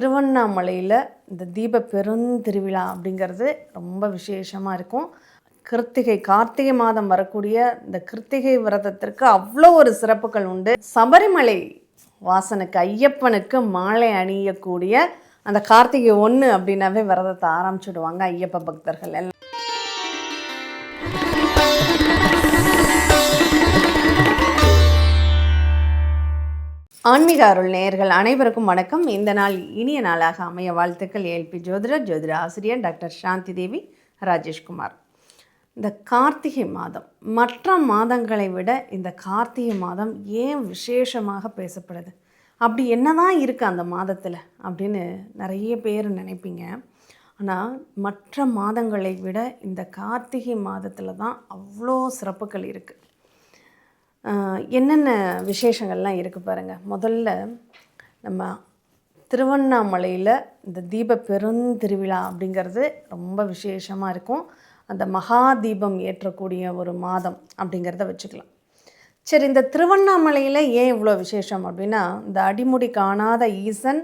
திருவண்ணாமலையில் இந்த தீப பெருந்திருவிழா அப்படிங்கிறது ரொம்ப விசேஷமாக இருக்கும். கிருத்திகை கார்த்திகை மாதம் வரக்கூடிய இந்த கிருத்திகை விரதத்திற்கு அவ்வளோ ஒரு சிறப்புகள் உண்டு. சபரிமலை வாசனுக்கு ஐயப்பனுக்கு மாலை அணியக்கூடிய அந்த கார்த்திகை ஒன்று அப்படின்னாவே விரதத்தை ஆரம்பிச்சுடுவாங்க ஐயப்ப பக்தர்கள் எல்லாம். ஆன்மீக அருள் நேயர்கள் அனைவருக்கும் வணக்கம். இந்த நாள் இனிய நாளாக அமைய வாழ்த்துக்கள். ஏல்பி ஜோதிடர் ஜோதிட ஆசிரியர் டாக்டர் சாந்தி தேவி ராஜேஷ்குமார் இந்த கார்த்திகை மாதம் மற்ற மாதங்களை விட இந்த கார்த்திகை மாதம் ஏன் விசேஷமாக பேசப்படுது? அப்படி என்னதான் இருக்குது அந்த மாதத்தில் அப்படின்னு நிறைய பேர் நினைப்பீங்க. ஆனால் மற்ற மாதங்களை விட இந்த கார்த்திகை மாதத்தில் தான் அவ்வளோ சிறப்புகள் இருக்குது என்னென்ன விசேஷங்கள்லாம் இருக்குது பாருங்கள் முதல்ல நம்ம திருவண்ணாமலையில் இந்த தீப பெருந்திருவிழா அப்படிங்கிறது ரொம்ப விசேஷமாக இருக்கும். அந்த மகா தீபம் ஏற்றக்கூடிய ஒரு மாதம் அப்படிங்கிறத வச்சுக்கலாம். சரி இந்த திருவண்ணாமலையில் ஏன் இவ்வளோ விசேஷம் அப்படின்னா இந்த அடிமுடி காணாத ஈசன்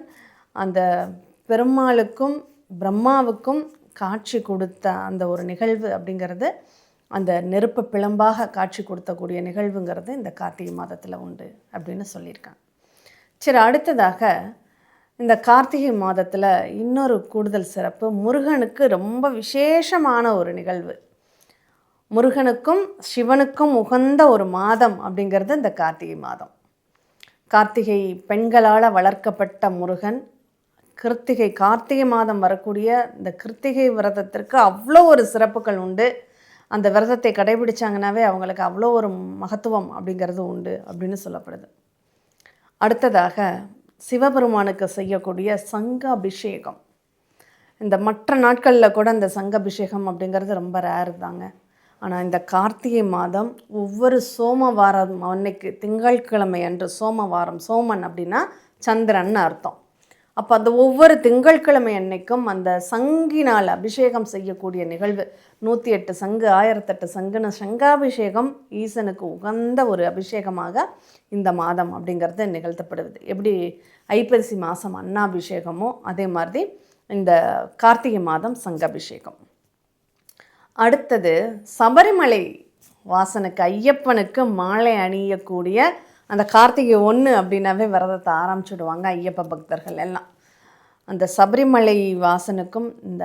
அந்த பெருமாளுக்கும் பிரம்மாவுக்கும் காட்சி கொடுத்த அந்த ஒரு நிகழ்வு அப்படிங்கிறது அந்த நெருப்பு பிளம்பாக காட்சி கொடுத்தக்கூடிய நிகழ்வுங்கிறது இந்த கார்த்திகை மாதத்தில் உண்டு அப்படின்னு சொல்லியிருக்காங்க. சரி அடுத்ததாக இந்த கார்த்திகை மாதத்தில் இன்னொரு கூடுதல் சிறப்பு முருகனுக்கு ரொம்ப விசேஷமான ஒரு நிகழ்வு. முருகனுக்கும் சிவனுக்கும் உகந்த ஒரு மாதம் அப்படிங்கிறது இந்த கார்த்திகை மாதம். கார்த்திகை பெண்களால் வளர்க்கப்பட்ட முருகன் கிருத்திகை கார்த்திகை மாதம் வரக்கூடிய இந்த கிருத்திகை விரதத்திற்கு அவ்வளோ ஒரு சிறப்புகள் உண்டு. அந்த விரதத்தை கடைபிடிச்சாங்கனாவே அவங்களுக்கு அவ்வளோ ஒரு மகத்துவம் அப்படிங்கிறது உண்டு அப்படின்னு சொல்லப்படுது. அடுத்ததாக சிவபெருமானுக்கு செய்யக்கூடிய சங்க அபிஷேகம். இந்த மற்ற நாட்களில் கூட இந்த சங்க அபிஷேகம் அப்படிங்கிறது ரொம்ப ரேர் தாங்க. ஆனால் இந்த கார்த்திகை மாதம் ஒவ்வொரு சோமவாரம் அன்னைக்கு திங்கட்கிழமை அன்று சோமவாரம் சோமன் அப்படின்னா சந்திரன் அர்த்தம். அப்போ அந்த ஒவ்வொரு திங்கட்கிழமை அன்னைக்கும் அந்த சங்கினால் அபிஷேகம் செய்யக்கூடிய நிகழ்வு. நூற்றி எட்டு சங்கு ஆயிரத்தெட்டு சங்குன்னு சங்காபிஷேகம் ஈசனுக்கு உகந்த ஒரு அபிஷேகமாக இந்த மாதம் அப்படிங்கிறது நிகழ்த்தப்படுவது. எப்படி? ஐப்பசி மாதம் அன்னாபிஷேகமோ அதே மாதிரி இந்த கார்த்திகை மாதம் சங்காபிஷேகம். அடுத்தது சபரிமலை வாசனுக்கு ஐயப்பனுக்கு மாலை அணியக்கூடிய அந்த கார்த்திகை ஒன்று அப்படின்னாவே விரதத்தை ஆரம்பிச்சுடுவாங்க ஐயப்ப பக்தர்கள் எல்லாம். அந்த சபரிமலை வாசனுக்கும் இந்த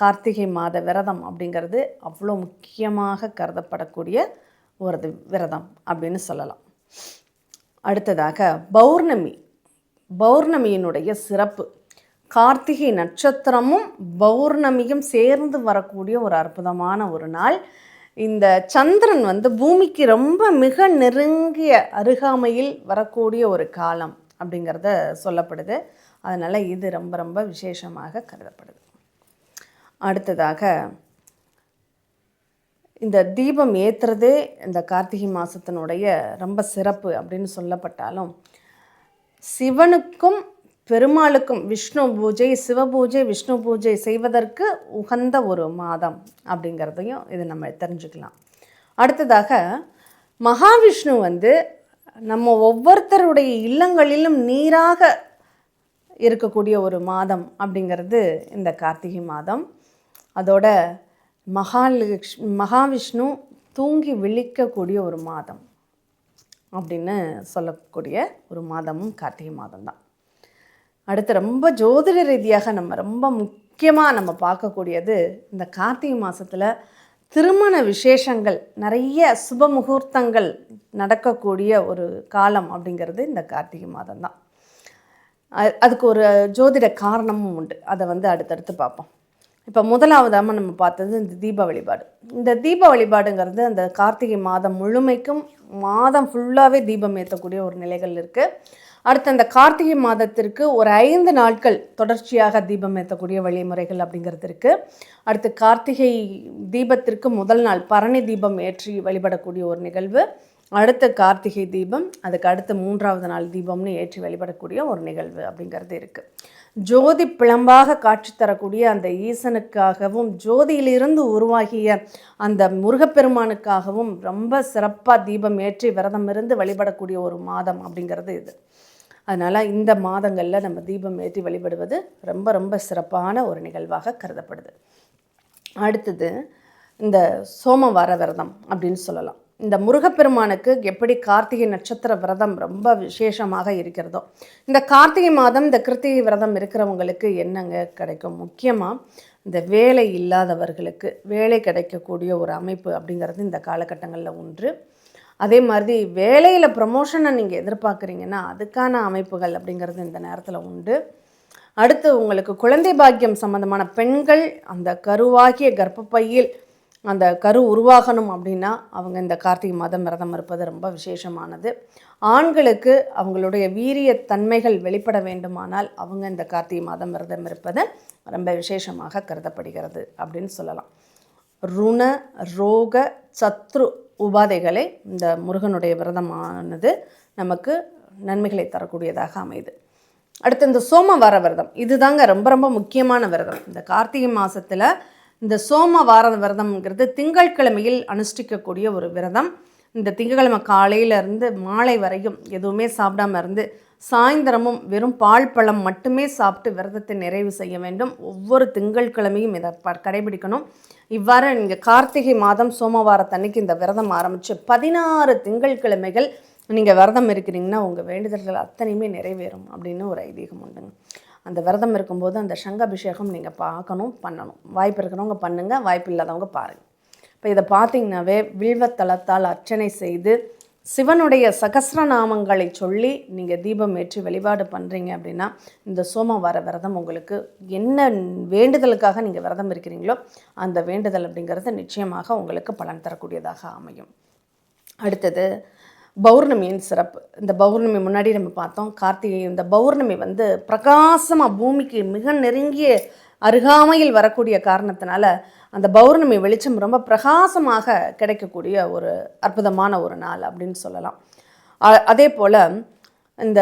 கார்த்திகை மாத விரதம் அப்படிங்கிறது அவ்வளோ முக்கியமாக கருதப்படக்கூடிய ஒரு விரதம் அப்படின்னு சொல்லலாம். அடுத்ததாக பௌர்ணமி. பௌர்ணமியினுடைய சிறப்பு. கார்த்திகை நட்சத்திரமும் பௌர்ணமியும் சேர்ந்து வரக்கூடிய ஒரு அற்புதமான ஒரு நாள். இந்த சந்திரன் வந்து பூமிக்கு ரொம்ப மிக நெருங்கிய அருகாமையில் வரக்கூடிய ஒரு காலம் அப்படிங்கிறத சொல்லப்படுது. அதனால் இது ரொம்ப ரொம்ப விசேஷமாக கருதப்படுது. அடுத்ததாக இந்த தீபம் ஏற்றுறதே இந்த கார்த்திகை மாதத்தினுடைய ரொம்ப சிறப்பு அப்படின்னு சொல்லப்பட்டாலும் சிவனுக்கும் பெருமாளுக்கும் விஷ்ணு பூஜை சிவபூஜை விஷ்ணு பூஜை செய்வதற்கு உகந்த ஒரு மாதம் அப்படிங்கிறதையும் இது நம்ம தெரிஞ்சுக்கலாம். அடுத்ததாக மகாவிஷ்ணு வந்து நம்ம ஒவ்வொருத்தருடைய இல்லங்களிலும் நீராக இருக்கக்கூடிய ஒரு மாதம் அப்படிங்கிறது இந்த கார்த்திகை மாதம். அதோட மகாலட்சுமி மகாவிஷ்ணு தூங்கி விழிக்கக்கூடிய ஒரு மாதம் அப்படின்னு சொல்லக்கூடிய ஒரு மாதமும் கார்த்திகை மாதம் தான் அடுத்து ரொம்ப ஜோதிட ரீதியாக நம்ம ரொம்ப முக்கியமாக நம்ம பார்க்கக்கூடியது இந்த கார்த்திகை மாதத்தில் திருமண விசேஷங்கள் நிறைய சுப முகூர்த்தங்கள் நடக்கக்கூடிய ஒரு காலம் அப்படிங்கிறது இந்த கார்த்திகை மாதம் தான் அதுக்கு ஒரு ஜோதிட காரணமும் உண்டு. அதை வந்து அடுத்தடுத்து பார்ப்போம். இப்போ முதலாவதாக நம்ம பார்த்தது இந்த தீப வழிபாடு. இந்த தீப வழிபாடுங்கிறது அந்த கார்த்திகை மாதம் முழுமைக்கும் மாதம் ஃபுல்லாகவே தீபம் ஏற்றக்கூடிய ஒரு நிலைகள் இருக்குது அடுத்து அந்த கார்த்திகை மாதத்திற்கு ஒரு ஐந்து நாட்கள் தொடர்ச்சியாக தீபம் ஏற்றக்கூடிய வழிமுறைகள் அப்படிங்கிறது இருக்குது அடுத்து கார்த்திகை தீபத்திற்கு முதல் நாள் பரணி தீபம் ஏற்றி வழிபடக்கூடிய ஒரு நிகழ்வு. அடுத்த கார்த்திகை தீபம் அதுக்கு அடுத்த மூன்றாவது நாள் தீபம்னு ஏற்றி வழிபடக்கூடிய ஒரு நிகழ்வு அப்படிங்கிறது இருக்குது ஜோதி பிளம்பாக காட்சி தரக்கூடிய அந்த ஈசனுக்காகவும் ஜோதியிலிருந்து உருவாகிய அந்த முருகப்பெருமானுக்காகவும் ரொம்ப சிறப்பாக தீபம் ஏற்றி விரதம் இருந்து வழிபடக்கூடிய ஒரு மாதம் அப்படிங்கிறது இது. அதனால் இந்த மாதங்களில் நம்ம தீபம் ஏற்றி வழிபடுவது ரொம்ப ரொம்ப சிறப்பான ஒரு நிகழ்வாக கருதப்படுது. அடுத்தது இந்த சோமவார விரதம் அப்படின்னு சொல்லலாம். இந்த முருகப்பெருமானுக்கு எப்படி கார்த்திகை நட்சத்திர விரதம் ரொம்ப விசேஷமாக இருக்கிறதோ இந்த கார்த்திகை மாதம் இந்த கிருத்திகை விரதம் இருக்கிறவங்களுக்கு என்னங்க கிடைக்கும்? முக்கியமாக இந்த வேலை இல்லாதவர்களுக்கு வேலை கிடைக்கக்கூடிய ஒரு அமைப்பு அப்படிங்கிறது இந்த காலகட்டங்களில் ஒன்று. அதே மாதிரி வேலையில் ப்ரமோஷனை நீங்கள் எதிர்பார்க்குறீங்கன்னா அதுக்கான அமைப்புகள் அப்படிங்கிறது இந்த நேரத்தில் உண்டு. அடுத்து உங்களுக்கு குழந்தை பாக்கியம் சம்பந்தமான பெண்கள் அந்த கருவாகிய கர்ப்பப்பையில் அந்த கரு உருவாகணும் அப்படின்னா அவங்க இந்த கார்த்திகை மாதம் விரதம் இருப்பது ரொம்ப விசேஷமானது. ஆண்களுக்கு அவங்களுடைய வீரிய தன்மைகள் வெளிப்பட வேண்டுமானால் அவங்க இந்த கார்த்திகை மாதம் விரதம் இருப்பது ரொம்ப விசேஷமாக கருதப்படுகிறது அப்படின்னு சொல்லலாம். ருண ரோக சத்ரு உபாதைகளை இந்த முருகனுடைய விரதமானது நமக்கு நன்மைகளை தரக்கூடியதாக அமையுது. அடுத்து இந்த சோமவார விரதம். இதுதாங்க ரொம்ப ரொம்ப முக்கியமான விரதம். இந்த கார்த்திகை மாதத்தில் இந்த சோமவார விரதம்ங்கிறது திங்கட்கிழமையில் அனுஷ்டிக்கக்கூடிய ஒரு விரதம். இந்த திங்கட்கிழமை காலையிலேருந்து மாலை வரையும் எதுவுமே சாப்பிடாம இருந்து சாயந்தரமும் வெறும் பால் பழம் மட்டுமே சாப்பிட்டு விரதத்தை நிறைவு செய்ய வேண்டும். ஒவ்வொரு திங்கட்கிழமையும் இதை ப கடைபிடிக்கணும். இவ்வாறு நீங்கள் கார்த்திகை மாதம் சோமவாரத்தன்னைக்கு இந்த விரதம் ஆரம்பித்து பதினாறு திங்கட்கிழமைகள் நீங்கள் விரதம் இருக்கிறீங்கன்னா உங்கள் வேண்டுதல்கள் அத்தனையுமே நிறைவேறும் அப்படின்னு ஒரு ஐதீகம் உண்டுங்க. அந்த விரதம் இருக்கும்போது அந்த சங்க அபிஷேகம் நீங்கள் பார்க்கணும் பண்ணணும். வாய்ப்பு இருக்கிறவங்க பண்ணுங்கள் வாய்ப்பு இல்லாதவங்க பாருங்கள் இப்போ இதை பார்த்தீங்கன்னாவே வில்வத்தலத்தால் அர்ச்சனை செய்து சிவனுடைய சகசிரநாமங்களை சொல்லி நீங்கள் தீபம் ஏற்றி வழிபாடு பண்ணுறீங்க அப்படின்னா இந்த சோமவார விரதம் உங்களுக்கு என்ன வேண்டுதலுக்காக நீங்கள் விரதம் இருக்கிறீங்களோ அந்த வேண்டுதல் அப்படிங்கிறது நிச்சயமாக உங்களுக்கு பலன் தரக்கூடியதாக அமையும். அடுத்தது பௌர்ணமியின் சிறப்பு. இந்த பௌர்ணமி முன்னாடி நம்ம பார்த்தோம். கார்த்திகை இந்த பௌர்ணமி வந்து பிரகாசமாக பூமிக்கு மிக நெருங்கிய அருகாமையில் வரக்கூடிய காரணத்தினால அந்த பௌர்ணமி வெளிச்சம் ரொம்ப பிரகாசமாக கிடைக்கக்கூடிய ஒரு அற்புதமான ஒரு நாள் அப்படின்னு சொல்லலாம். அதே போல் இந்த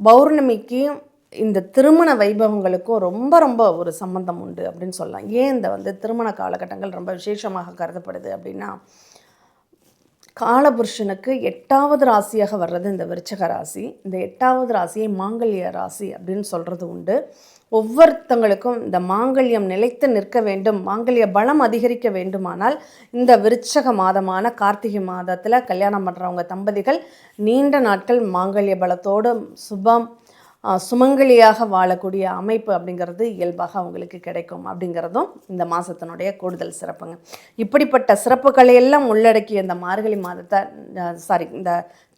பௌர்ணமிக்கும் இந்த திருமண வைபவங்களுக்கும் ரொம்ப ரொம்ப ஒரு சம்பந்தம் உண்டு அப்படின்னு சொல்லலாம். ஏன் இந்த வந்து திருமண காலகட்டங்கள் ரொம்ப விசேஷமாக கருதப்படுது அப்படின்னா காலபுருஷனுக்கு எட்டாவது ராசியாக வர்றது இந்த விருச்சக ராசி. இந்த எட்டாவது ராசியை மாங்கல்ய ராசி அப்படின்னு சொல்கிறது உண்டு. ஒவ்வொருத்தங்களுக்கும் இந்த மாங்கல்யம் நிலைத்து நிற்க வேண்டும் மாங்கல்ய பலம் அதிகரிக்க வேண்டுமானால் இந்த விருச்சக மாதமான கார்த்திகை மாதத்தில் கல்யாணம் பண்ணுறவங்க தம்பதிகள் நீண்ட நாட்கள் மாங்கல்ய பலத்தோடு சுபம் சுமங்கலியாக வாழக்கூடிய அமைப்பு அப்படிங்கிறது இயல்பாக அவங்களுக்கு கிடைக்கும் அப்படிங்கிறதும் இந்த மாதத்தினுடைய கூடுதல் சிறப்புங்க. இப்படிப்பட்ட சிறப்புகளை எல்லாம் உள்ளடக்கிய இந்த மார்கழி மாதத்தை சாரி இந்த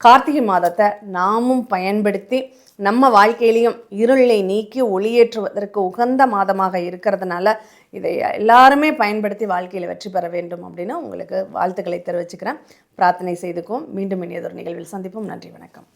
கார்த்திகை மாதத்தை நாமும் பயன்படுத்தி நம்ம வாழ்க்கையிலையும் இருளை நீக்கி ஒளியேற்றுவதற்கு உகந்த மாதமாக இருக்கிறதுனால இதை எல்லாருமே பயன்படுத்தி வாழ்க்கையில் வெற்றி பெற வேண்டும் அப்படின்னு உங்களுக்கு வாழ்த்துக்களை தெரிவிச்சுக்கிறேன். பிரார்த்தனை செய்துக்கும் மீண்டும் இனியதொரு நிகழ்வில் சந்திப்போம். நன்றி வணக்கம்.